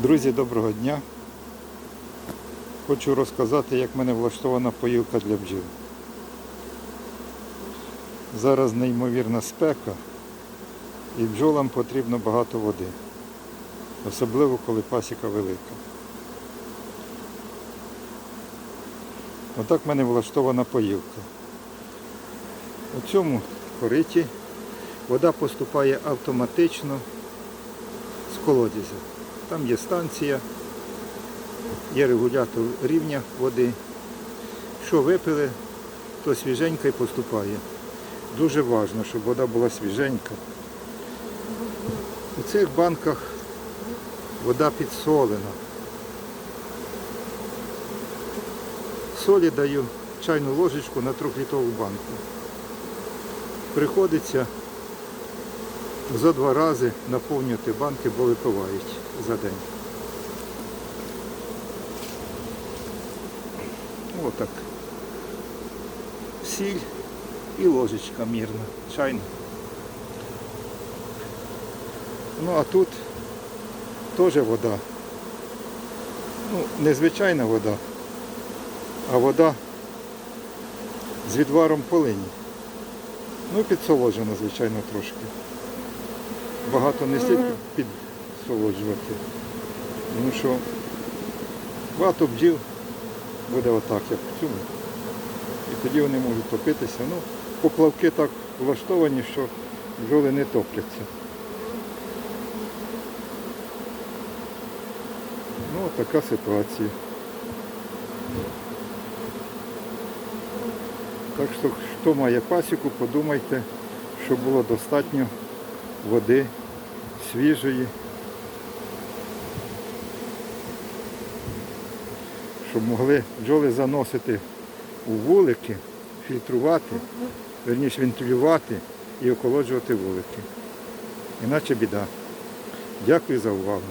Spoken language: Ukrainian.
Друзі, доброго дня. Хочу розказати, як в мене влаштована поїлка для бджіл. Зараз неймовірна спека і бджолам потрібно багато води. Особливо, коли пасіка велика. Отак в мене влаштована поїлка. У цьому кориті вода поступає автоматично з колодязя. Там є станція, є регулятор рівня води. Що випили, то свіженька і поступає. Дуже важливо, щоб вода була свіженька. У цих банках вода підсолена. Солі даю чайну ложечку на трьохлітрову банку. Приходиться за два рази наповнювати банки, бо випивають за день. Отак. Сіль і ложечка мірна, чайна. Ну а тут теж вода. Ну, не звичайна вода, а вода з відваром полині. Ну, підсолоджена, звичайно, трошки багато не слід підсолоджувати. Тому що багато бджіл буде отак, як в цьому. І тоді вони можуть топитися. Ну, поплавки так влаштовані, що бджоли не топляться. Ну, така ситуація. Так що, хто має пасіку, подумайте, щоб було достатньо води свіжої, щоб могли бджоли заносити у вулики, фільтрувати, верніше вентилювати і охолоджувати вулики. Іначе біда. Дякую за увагу.